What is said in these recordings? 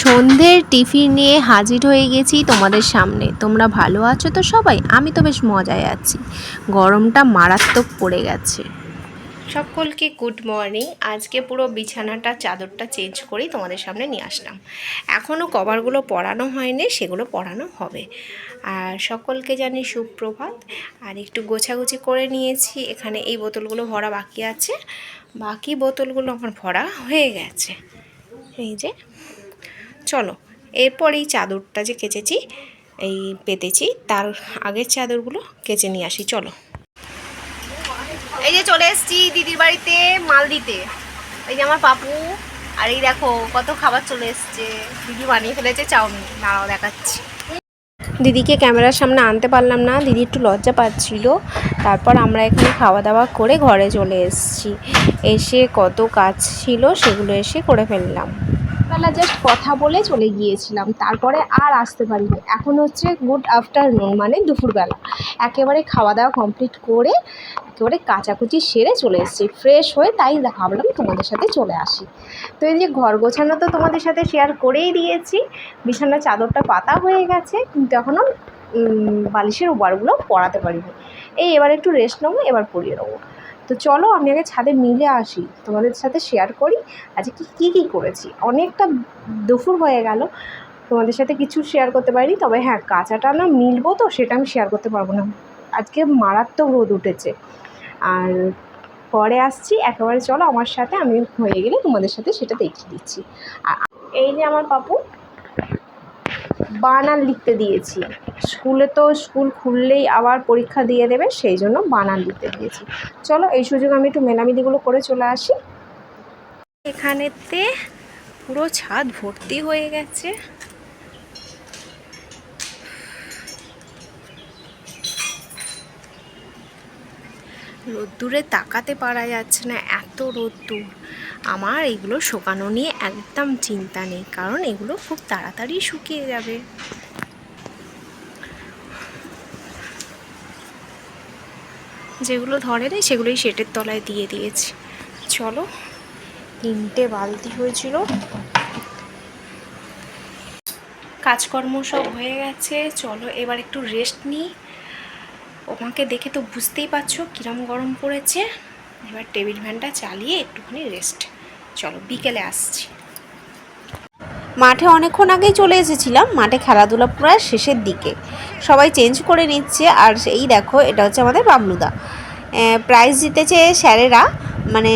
সন্ধ্যের টিফিন নিয়ে হাজির হয়ে গেছি তোমাদের সামনে। তোমরা ভালো আছো তো সবাই? আমি তো বেশ মজায় আছি। গরমটা মারাত্মক পড়ে গেছে। সকলকে গুড মর্নিং আজকে পুরো বিছানাটা, চাদরটা চেঞ্জ করেই তোমাদের সামনে নিয়ে আসলাম। এখনও কভারগুলো পরানো হয়নি, সেগুলো পরানো হবে। আর সকলকে জানি সুপ্রভাত। আর একটু গোছাগুছি করে নিয়েছি। এখানে এই বোতলগুলো ভরা বাকি আছে। বাকি বোতলগুলো আমার ভরা হয়ে গেছে। এই যে। চলো, এরপর এই চাদরটা যে কেচেছি, এই পেতেছি, তার আগের চাদরগুলো কেচে নিয়ে আসি, চলো। এই যে চলে এসেছি দিদির বাড়িতে মাল দিতে এই যে আমার পাপু, আর এই দেখো, কত খাবার চলে এসছে। দিদি বানিয়ে ফেলেছে চাউমিন, দাঁড়াও দেখাচ্ছি। দিদিকে ক্যামেরার সামনে আনতে পারলাম না, দিদি একটু লজ্জা পাচ্ছিল। তারপর আমরা এখানে খাওয়া দাওয়া করে ঘরে চলে এসেছি। এসে কত কাজ ছিল, সেগুলো এসে করে ফেললাম। বেলা জাস্ট কথা বলে চলে গিয়েছিলাম। তারপরে আর আসতে পারিনি। এখন হচ্ছে গুড আফটারনুন মানে দুপুরবেলা। একেবারে খাওয়া দাওয়া কমপ্লিট করে একেবারে কাচাকুচি সেরে চলে এসেছি। ফ্রেশ হয়ে তাই ভাবলাম তোমাদের সাথে চলে আসি। তো এই যে ঘর গোছানো তো তোমাদের সাথে শেয়ার করেই দিয়েছি। বিছানার চাদরটা পাতা হয়ে গেছে। কিন্তু এখনও বালিশের ওয়ারগুলো পরাতে পারিনি। এই এবার একটু রেস্ট নেব, এবার পরিয়ে নেব। তো চলো আমি আগে ছাদে মিলে আসি, তোমাদের সাথে শেয়ার করি, আজকে কি, কী করেছি? অনেকটা দুপুর হয়ে গেল, তোমাদের সাথে কিছু শেয়ার করতে পারিনি, তবে হ্যাঁ কাঁচাটা না মিলবো তো, সেটা আমি শেয়ার করতে পারব না। আজকে মারাত্মক রোদ উঠেছে। আর পরে আসছি, একেবারে চলো আমার সাথে আমি হয়ে গেলে তোমাদের সাথে সেটা দেখিয়ে দিচ্ছি। আর এই যে আমার পাপু বানান লিখতে দিয়েছি। স্কুলে তো স্কুল খুললেই আবার পরীক্ষা দিয়ে দেবে, সেই জন্য বানান লিখতে দিয়েছি। চলো, এই সুযোগ আমি একটু মেলামিদিগুলো করে চলে আসি। এখানেতে পুরো ছাদ ভর্তি হয়ে গেছে। রোদ্দুরে তাকাতে পারা যাচ্ছে না এত রোদ্দুর। আমার এগুলো শুকানো নিয়ে একদম চিন্তা নেই, কারণ এগুলো খুব তাড়াতাড়ি শুকিয়ে যাবে। যেগুলো ধরে নেই সেগুলোই শেটের তলায় দিয়ে দিয়েছি। চলো, তিনটে বালতি হয়েছিল। কাজকর্ম সব হয়ে গেছে। চলো, এবার একটু রেস্ট নিই। ওমাকে দেখে তো বুঝতেই পারছ কিরম গরম পড়েছে। এবার টেবিল ফ্যানটা চালিয়ে একটুখানি রেস্ট চলো, বিকেলে আসছি। মাঠে অনেকক্ষণ আগেই চলে এসেছিলাম, মাঠে খেলাধুলা প্রায় শেষের দিকে। সবাই চেঞ্জ করে নিচ্ছে, আর এই দেখো, এটা হচ্ছে আমাদের বাবলুদা। প্রাইজ জিতেছে স্যারেরা মানে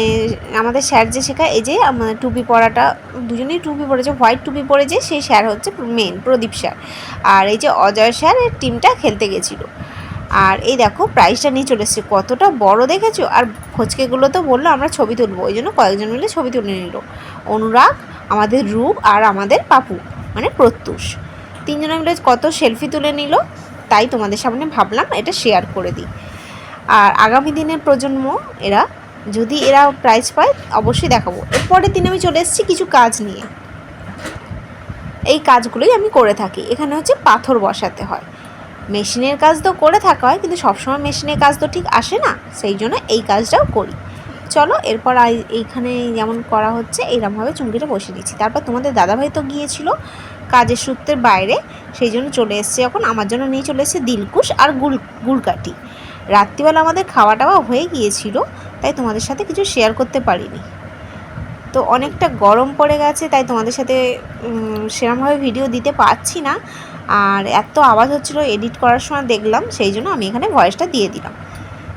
আমাদের স্যার যে শেখায়, এই যে আমাদের টুপি পরাটা, দুজনেই টুপি পরেছে হোয়াইট টুপি পরেছে, সেই স্যার হচ্ছে মেন প্রদীপ স্যার। আর এই যে অজয় স্যার টিমটা খেলতে গেছিল। আর এই দেখো প্রাইসটা নিয়ে চলে এসেছে। কতটা বড় দেখেছ? আর ফচকেগুলো তো বলল, আমরা ছবি তুলবো। ওই জন্য কয়েকজন মিলে ছবি তুলে নিল। অনুরাগ, আমাদের রূপ আর আমাদের পাপু মানে প্রত্যুষ। তিনজনে মিলে কত সেলফি তুলে নিল, তাই তোমাদের সামনে ভাবলাম এটা শেয়ার করে দিই। আর আগামী দিনের প্রজন্ম, এরা, যদি এরা প্রাইজ পায়, অবশ্যই দেখাবো। এরপরের দিন আমি চলে এসেছি কিছু কাজ নিয়ে। এই কাজগুলোই আমি করে থাকি। এখানে হচ্ছে পাথর বসাতে হয়। মেশিনের কাজ তো করে থাকা হয় কিন্তু সবসময় মেশিনের কাজ তো ঠিক আসে না সেই জন্য এই কাজটাও করি। চলো এরপর এইখানে যেমন করা হচ্ছে এইরকমভাবে চুমকিটা বসিয়ে দিচ্ছি। তারপর তোমাদের দাদাভাই তো গিয়েছিল কাজের সূত্রের বাইরে সেই জন্য চলে এসছে এখন। আমার জন্য নিয়ে চলে এসেছে দিলকুশ আর গুল গুলকাঠি। রাত্রিবেলা আমাদের খাওয়া টাওয়া হয়ে গিয়েছিল তাই তোমাদের সাথে কিছু শেয়ার করতে পারিনি। তো অনেকটা গরম পড়ে গেছে তাই তোমাদের সাথে উম, সেরকমভাবে ভিডিও দিতে পারছি না। আর এত আওয়াজ হচ্ছিল এডিট করার সময় দেখলাম, সেই জন্য আমি এখানে ভয়েসটা দিয়ে দিলাম।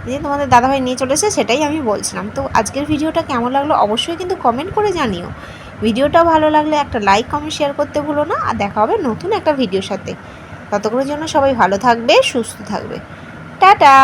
যে তোমাদের দাদাভাই নিয়ে চলেছে, সেটাই আমি বলছিলাম। তো আজকের ভিডিওটা কেমন লাগল অবশ্যই কিন্তু কমেন্ট করে জানিও। ভিডিওটা ভালো লাগলে একটা লাইক কমেন্ট শেয়ার করতে ভুলো না। আর দেখা হবে নতুন একটা ভিডিওর সাথে। ততক্ষণের জন্য সবাই ভালো থাকবে, সুস্থ থাকবে। টাটা!